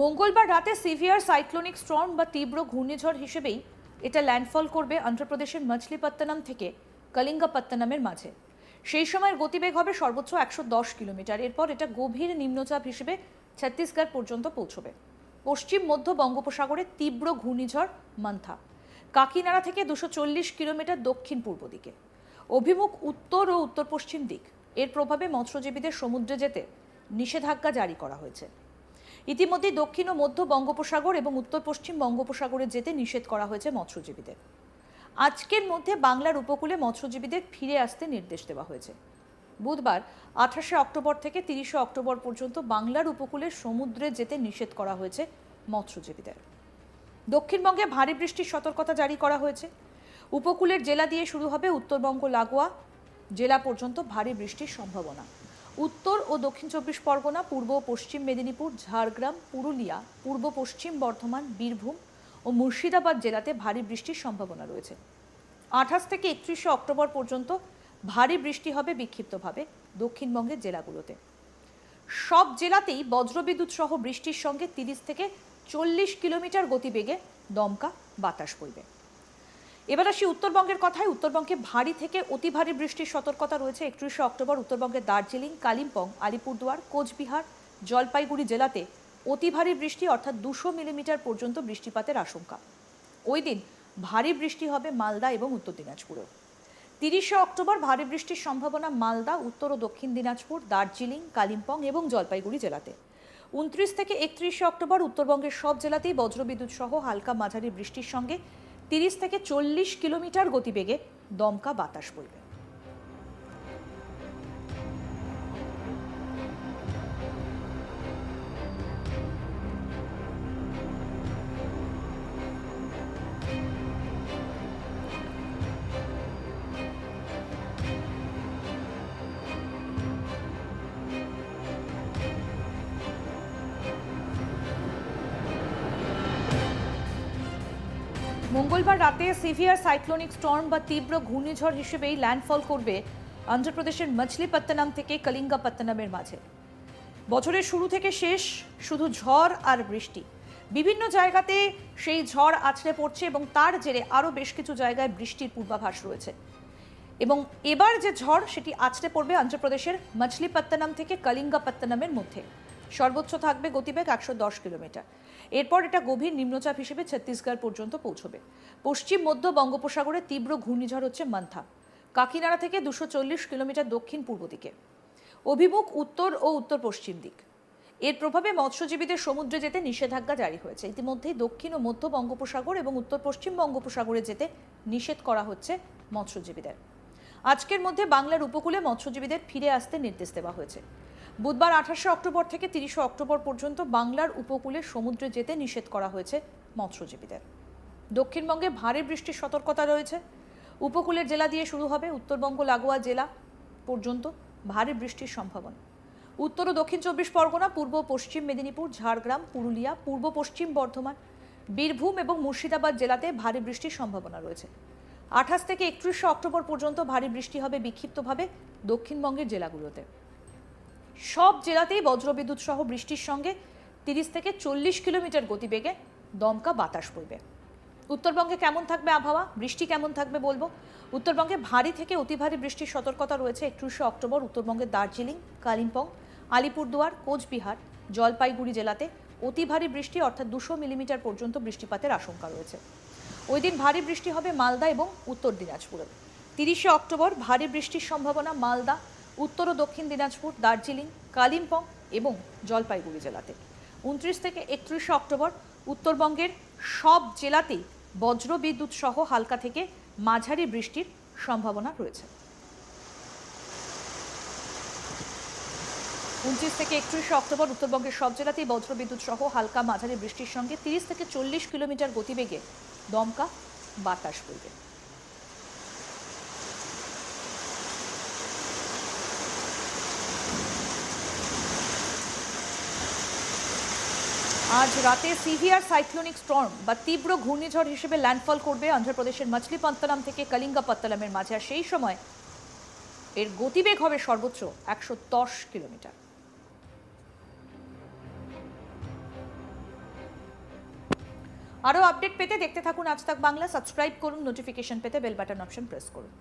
মঙ্গলবার রাতে severe cyclonic Sturm বা তীব্র ঘূর্ণিঝড় হিসেবেই এটা ল্যান্ডফল করবে অন্ধ্রপ্রদেশের মছলিপত্তনম থেকে কলিঙ্গাপত্তনমের মাঝে। সেই সময়ের গতিবেগ হবে সর্বোচ্চ একশো দশ কিলোমিটার। এরপর এটা গভীর নিম্নচাপ হিসেবে ছত্তিশগড় পর্যন্ত পৌঁছবে। পশ্চিম, মধ্য বঙ্গোপসাগরে তীব্র ঘূর্ণিঝড় মান্থা। কাকিনাড়া থেকে দুশো চল্লিশ কিলোমিটার দক্ষিণ পূর্ব দিকে। অভিমুখ উত্তর ও উত্তর পশ্চিম দিক। এর প্রভাবে মৎস্যজীবীদের সমুদ্রে যেতে নিষেধাজ্ঞা জারি করা হয়েছে। ইতিমধ্যে দক্ষিণ ও মধ্য বঙ্গোপসাগর এবং উত্তর পশ্চিম বঙ্গোপসাগরে যেতে নিষেধ করা হয়েছে মৎস্যজীবীদের। আজকের মধ্যে বাংলার উপকূলে মৎস্যজীবীদের ফিরে আসতে নির্দেশ দেওয়া হয়েছে। বুধবার, আঠাশে অক্টোবর থেকে তিরিশে অক্টোবর পর্যন্ত বাংলার উপকূলে সমুদ্রে যেতে নিষেধ করা হয়েছে মৎস্যজীবীদের। দক্ষিণবঙ্গে ভারী বৃষ্টির সতর্কতা জারি করা হয়েছে। উপকূলের জেলা দিয়ে শুরু হবে উত্তরবঙ্গ লাগোয়া জেলা পর্যন্ত ভারী বৃষ্টির সম্ভাবনা। উত্তর ও দক্ষিণ চব্বিশ পরগনা, পূর্ব পশ্চিম মেদিনীপুর, ঝাড়গ্রাম, পুরুলিয়া, পূর্ব পশ্চিম বর্ধমান, বীরভূম ও মুর্শিদাবাদ জেলাতে ভারী বৃষ্টির সম্ভাবনা রয়েছে। আঠাশ থেকে একত্রিশে অক্টোবর পর্যন্ত ভারী বৃষ্টি হবে বিক্ষিপ্তভাবে দক্ষিণবঙ্গের জেলাগুলোতে। সব জেলাতেই বজ্রবিদ্যুৎ সহ বৃষ্টির সঙ্গে তিরিশ থেকে চল্লিশ কিলোমিটার গতিবেগে দমকা বাতাস বইবে। এবার আসি উত্তরবঙ্গের কথায়। উত্তরবঙ্গে ভারী থেকে অতি ভারী বৃষ্টির সতর্কতা রয়েছে একত্রিশে অক্টোবর। উত্তরবঙ্গের দার্জিলিং, কালিম্পং, আলিপুরদুয়ার, কোচবিহার, জলপাইগুড়ি জেলাতে অতি ভারী বৃষ্টি অর্থাৎ দুশো মিলিমিটার পর্যন্ত বৃষ্টিপাতের আশঙ্কা। ওই দিন ভারী বৃষ্টি হবে মালদা এবং উত্তর দিনাজপুরেও। তিরিশে অক্টোবর ভারী বৃষ্টির সম্ভাবনা মালদা, উত্তর ও দক্ষিণ দিনাজপুর, দার্জিলিং, কালিম্পং এবং জলপাইগুড়ি জেলাতে। উনত্রিশ থেকে একত্রিশে অক্টোবর উত্তরবঙ্গের সব জেলাতেই বজ্রবিদ্যুৎ সহ হালকা মাঝারি বৃষ্টির সঙ্গে তিরিশ থেকে চল্লিশ কিলোমিটার গতিবেগে দমকা বাতাস বইবে। মঙ্গলবার রাতে সিভিয়ার সাইক্লোনিক স্টর্ম বা তীব্র ঘূর্ণিঝড় হিসেবেই ল্যান্ডফল করবে অন্ধ্রপ্রদেশের মছলিপত্তনম থেকে কলিঙ্গাপত্তনমের মাঝে। বছরের শুরু থেকে শেষ শুধু ঝড় আর বৃষ্টি। বিভিন্ন জায়গাতে সেই ঝড় আছড়ে পড়ছে এবং তার জেরে আরও বেশ কিছু জায়গায় বৃষ্টির পূর্বাভাস রয়েছে। এবং এবার যে ঝড়, সেটি আছড়ে পড়বে অন্ধ্রপ্রদেশের মছলিপত্তনম থেকে কলিঙ্গাপত্তনমের মধ্যে। সর্বোচ্চ থাকবে গতিবেগ একশো দশ কিলোমিটার। এরপর এটা গভীর নিম্নচাপ হিসেবে ছত্তিশগড় পর্যন্ত পৌঁছবে। পশ্চিম, মধ্য বঙ্গোপসাগরে তীব্র ঘূর্ণিঝড় হচ্ছে মান্থা। কাকিনাড়া থেকে দুশো চল্লিশ কিলোমিটার দক্ষিণ পূর্ব দিকে। অভিমুখ উত্তর ও উত্তর পশ্চিম দিক। এর প্রভাবে মৎস্যজীবীদের সমুদ্রে যেতে নিষেধাজ্ঞা জারি হয়েছে। ইতিমধ্যেই দক্ষিণ ও মধ্য বঙ্গোপসাগর এবং উত্তর পশ্চিম বঙ্গোপসাগরে যেতে নিষেধ করা হচ্ছে মৎস্যজীবীদের। আজকের মধ্যে বাংলার উপকূলে মৎস্যজীবীদের ফিরে আসতে নির্দেশ দেওয়া হয়েছে। বুধবার আঠাশে অক্টোবর থেকে তিরিশে অক্টোবর পর্যন্ত বাংলার উপকূলে সমুদ্রে যেতে নিষেধ করা হয়েছে মৎস্যজীবীদের। দক্ষিণবঙ্গে ভারী বৃষ্টির সতর্কতা রয়েছে। উপকূলের জেলা দিয়ে শুরু হবে উত্তরবঙ্গ লাগোয়া জেলা পর্যন্ত ভারী বৃষ্টির সম্ভাবনা। উত্তর ও দক্ষিণ চব্বিশ পরগনা, পূর্ব পশ্চিম মেদিনীপুর, ঝাড়গ্রাম, পুরুলিয়া, পূর্ব পশ্চিম বর্ধমান, বীরভূম এবং মুর্শিদাবাদ জেলাতে ভারী বৃষ্টির সম্ভাবনা রয়েছে। আঠাশ থেকে একত্রিশে অক্টোবর পর্যন্ত ভারী বৃষ্টি হবে বিক্ষিপ্তভাবে দক্ষিণবঙ্গের জেলাগুলোতে। সব জেলাতেই বজ্রবিদ্যুৎ সহ বৃষ্টির সঙ্গে তিরিশ থেকে চল্লিশ কিলোমিটার গতিবেগে দমকা বাতাস বইবে। উত্তরবঙ্গে কেমন থাকবে আবহাওয়া? বৃষ্টি কেমন থাকবে বলব? উত্তরবঙ্গে ভারী থেকে অতি ভারী বৃষ্টির সতর্কতা রয়েছে একত্রিশে অক্টোবর, উত্তরবঙ্গের দার্জিলিং, কালিম্পং, আলিপুরদুয়ার, কোচবিহার, জলপাইগুড়ি জেলাতে অতি ভারী বৃষ্টি, অর্থাৎ দুশো মিলিমিটার পর্যন্ত বৃষ্টিপাতের আশঙ্কা রয়েছে। ওই দিন ভারী বৃষ্টি হবে মালদা এবং উত্তর দিনাজপুরে। তিরিশে অক্টোবর, ভারী বৃষ্টির সম্ভাবনা মালদা উত্তর ও দক্ষিণ দিনাজপুর, দার্জিলিং, কালিম্পং এবং জলপাইগুড়ি জেলাতে। উনত্রিশ থেকে একত্রিশে অক্টোবর উত্তরবঙ্গের সব জেলাতেই বজ্র বিদ্যুৎ সহ হালকা থেকে মাঝারি বৃষ্টির সম্ভাবনা রয়েছে। উনত্রিশ থেকে একত্রিশে অক্টোবর উত্তরবঙ্গের সব জেলাতেই বজ্রবিদ্যুৎ সহ হালকা মাঝারি বৃষ্টির সঙ্গে তিরিশ থেকে চল্লিশ কিলোমিটার গতিবেগে দমকা বাতাস বইবে। আজ রাতে সিভিয়ার সাইক্লোনিক স্টর্ম বা তীব্র ঘূর্ণিঝড় হিসেবে ল্যান্ডফল করবে অন্ধ্রপ্রদেশের মাছলিপত্তনম থেকে কলিঙ্গাপত্তনমের মাঝে আর সেই সময় এর গতিবেগ হবে সর্বোচ্চ একশো দশ কিলোমিটার। আরও আপডেট পেতে দেখতে থাকুন আজ তাক বাংলা, সাবস্ক্রাইব করুন, নোটিফিকেশন পেতে বেল বাটন অপশন প্রেস করুন।